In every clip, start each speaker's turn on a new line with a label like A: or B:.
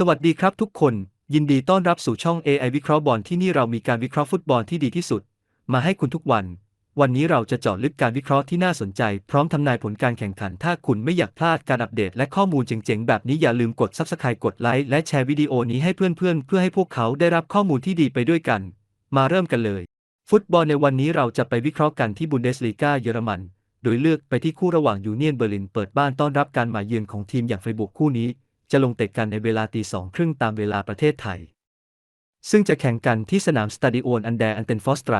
A: สวัสดีครับทุกคน ยินดีต้อนรับสู่ช่อง AI วิเคราะห์บอลที่นี่เรามีการวิเคราะห์ฟุตบอลที่ดีที่สุด มาให้คุณทุกวัน วันนี้เราจะเจาะลึกการวิเคราะห์ที่น่าสนใจ พร้อมทำนายผลการแข่งขัน ถ้าคุณไม่อยากพลาดการอัปเดตและข้อมูลเจ๋งๆ แบบนี้อย่าลืมกด Subscribe กดไลค์และแชร์วิดีโอนี้ให้เพื่อนๆ เพื่อให้พวกเขาได้รับข้อมูลที่ดีไปด้วยกัน มาเริ่มกันเลย ฟุตบอลในวันนี้เราจะไปวิเคราะห์กันที่บุนเดสลีกาเยอรมันโดยเลือกไปที่คู่ระหว่างยูเนียนเบอร์ลินเปิดบ้านต้อนรับการมาเยือนของทีมอย่างไฟบุกคู่นี้ จะลงเตะกันในเวลาตีสองครึ่งตามเวลาประเทศไทย ซึ่งจะแข่งกันที่สนามสตาดิโอนอันแดอันเตนฟอสไตร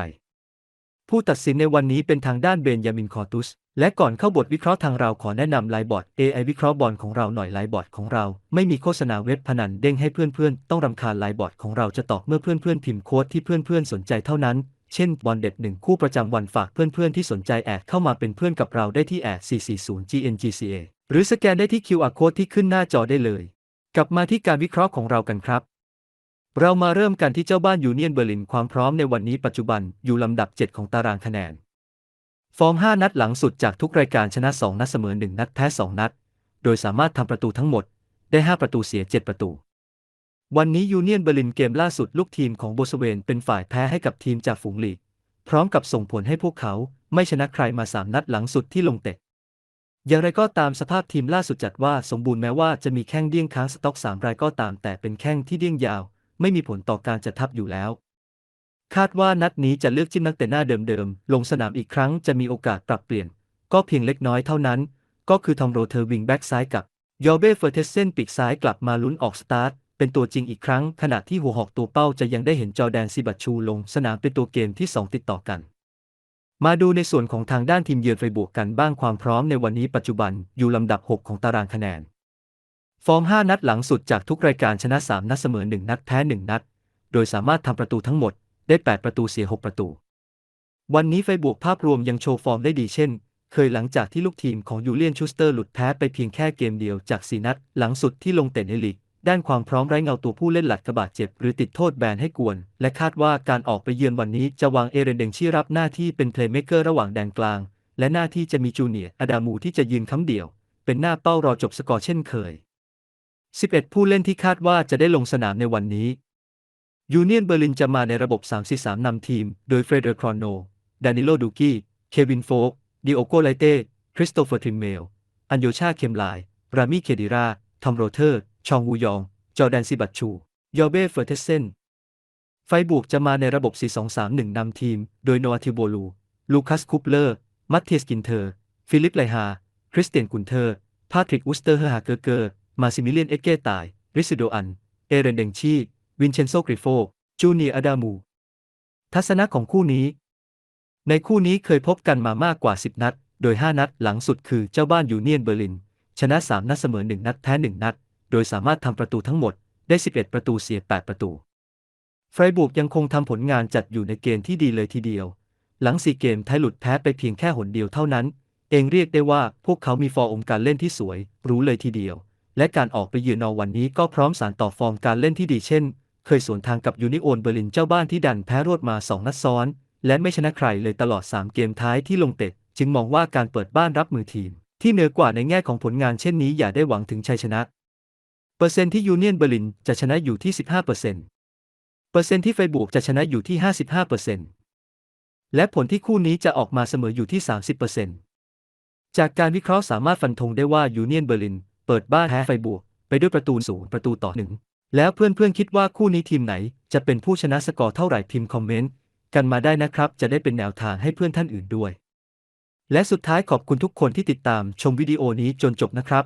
A: ผู้ตัดสินในวันนี้เป็นทางด้านเบนยามินคอตุส และก่อนเข้าบทวิเคราะห์ทางเราขอแนะนำไลบอร์ด AI วิเคราะห์บอลของเราหน่อยไลบอร์ดของเรา ไม่มีโฆษณาเว็บพนันเด้งให้เพื่อนๆ ต้องรำคาญไลบอร์ดของเราจะตอบเมื่อเพื่อนๆพิมพ์โค้ดที่เพื่อนๆสนใจเท่านั้น เช่นบอลเด็ดหนึ่งคู่ประจำวันฝากเพื่อนๆที่สนใจแอดเข้ามาเป็นเพื่อนกับเราได้ที่แอด440 GNGCA หรือสแกนได้ที่ QR code ที่ขึ้นหน้าจอได้เลย กลับมาที่การวิเคราะห์ของเรากันครับ เรามาเริ่มกันที่เจ้าบ้านยูเนียนเบอร์ลินความพร้อมในวันนี้ปัจจุบันอยู่ลำดับ 7 ของตารางคะแนน ฟอร์ม 5 นัดหลังสุดจากทุกรายการชนะ 2 นัดเสมอ 1 นัดแพ้ 2 นัด โดยสามารถทำประตูทั้งหมดได้ 5 ประตูเสีย 7 ประตู วันนี้ยูเนียนเบอร์ลินเกมล่าสุดลูกทีมของโบสเวนเป็นฝ่ายแพ้ให้กับทีมจากฝูงลีก พร้อมกับส่งผลให้พวกเขาไม่ชนะใครมา 3 นัดหลังสุดที่ลงเตะ อย่างไรก็ตามสภาพทีมล่าสุดจัดว่าสมบูรณ์แม้ว่าจะมีแข้งเดี้ยงค้างสต็อก 3 รายก็ตาม แต่เป็นแข้งที่เดี้ยงยาว ไม่มีผลต่อการจัดทัพอยู่แล้ว คาดว่านัดนี้จะเลือกจิ้มนักเตะหน้าเดิมๆ ลงสนามอีกครั้งจะมีโอกาสปรับเปลี่ยน ก็เพียงเล็กน้อยเท่านั้น ก็คือทอมโรเทอร์วิงแบ็กซ้ายกับยอเบเฟอร์เทสเซนปีกซ้ายกลับมาลุ้นออกสตาร์ทเป็นตัวจริงอีกครั้ง ขณะที่หัวหอกตัวเป้าจะยังได้เห็นจอแดนซิบัตชูลงสนามเป็นตัวเกมที่ 2 ติดต่อกัน มาดูในส่วนของทางด้านทีมเยือนไฟบวกกันบ้างความพร้อมในวันนี้ปัจจุบันอยู่ลำดับ 6 ของตารางคะแนน ฟอร์ม 5 นัดหลังสุดจากทุกรายการชนะ 3 นัดเสมอ 1 นัดแพ้ 1 นัด โดยสามารถทำประตูทั้งหมดได้ 8 ประตูเสีย 6 ประตู วันนี้ไฟบวกภาพรวมยังโชว์ฟอร์มได้ดีเช่น เคยหลังจากที่ลูกทีมของยูเลียนชูสเตอร์หลุดแพ้ไปเพียงแค่เกมเดียวจาก 4 นัดหลังสุดที่ลงเตะในลีก ด้านความพร้อมไร้เงาตัวผู้เล่นหลักกระบาดเจ็บ หรือติดโทษแบนให้กวน และคาดว่าการออกไปเยือนวันนี้จะวางเอเรนเดงชี่รับหน้าที่เป็นเพลย์เม k เกอร์ระหว่างแดนกลาง และหน้าที่จะมีจูเนียร์อดามูที่จะยืนค้ำเดี่ยว เป็นหน้าเป้ารอจบสกอร์เช่นเคย 11 ผู้เล่นที่คาดว่าจะได้ลงสนามในวันนี้ยูเนียนเบอร์ลินจะมาในระบบ3-4-3นำทีม โดยเฟรเดอร์ครอนโน ดานิโลดูกี้ เควินโฟกดิโอโกไลเต้ คริสโตเฟอร์ทริมเมล อันโยชาเคมไลรามิเคดิราทอมโรเทอร์ ชองวูยอง จอแดนซิบัตชู ยอเบ้เฟอร์เทสเซน ไฟบวกจะมาในระบบ 4-2-3-1 นำทีม โดยโนอาทิโบลู ลูคัสคูปเลอร์ มัตเทียสกินเทอร์ ฟิลิปไลฮา คริสเตียนกุนเทอร์ พาทริกอุสเตอร์เฮอร์ฮาเกอร์เกอร์ มาซิมิเลียนเอ็กเกตาย ริซิโดอัน เอเรนเดงชี วินเชนโซกริโฟ จูเนียร์อดามู ทัศนะของคู่นี้ ในคู่นี้เคยพบกันมามากกว่า 10 นัด โดย 5 นัดหลังสุดคือเจ้าบ้านยูเนียนเบอร์ลิน ชนะ 3 นัดเสมอ 1 นัดแพ้ 1 นัด โดยสามารถทำประตูทั้งหมดได้ 11 ประตูเสีย 8 ประตู ไฟบุกยังคงทำผลงานจัดอยู่ในเกณฑ์ที่ดีเลยทีเดียว หลังสี่เกมไทยหลุดแพ้ไปเพียงแค่หนเดียวเท่านั้น เองเรียกได้ว่าพวกเขามีฟอร์มการเล่นที่สวย รู้เลยทีเดียว และการออกไปเยือนนอวันนี้ก็พร้อมสารต่อฟอร์มการเล่นที่ดีเช่น เคยสวนทางกับยูนิโอนเบอร์ลินเจ้าบ้านที่ดันแพ้รวดมา2นัดซ้อน และไม่ชนะใครเลยตลอด 3 เกมท้ายที่ลงเตะจึงมองว่าการเปิดบ้านรับมือทีม ที่เหนือกว่าในแง่ของผลงานเช่นนี้อย่าได้หวังถึงชัยชนะ เปอร์เซ็นต์ที่ยูเนียนเบอร์ลินจะชนะอยู่ที่ 15%เปอร์เซ็นต์เปอร์เซ็นต์ที่ไฟบวกจะชนะอยู่ที่ 55%เปอร์เซ็นต์และผลที่คู่นี้จะออกมาเสมออยู่ที่ 30%เปอร์เซ็นต์จากการวิเคราะห์สามารถฟันธงได้ว่ายูเนียนเบอร์ลินเปิดบ้านแพ้ไฟบวก ไปด้วยประตูศูนย์ประตูต่อหนึ่งแล้วเพื่อนๆคิดว่าคู่นี้ทีมไหน จะเป็นผู้ชนะสกอร์เท่าไหร่พิมพ์คอมเมนต์กันมาได้นะครับ จะได้เป็นแนวทางให้เพื่อนท่านอื่นด้วย และสุดท้ายขอบคุณทุกคนที่ติดตามชมวิดีโอนี้จนจบนะครับ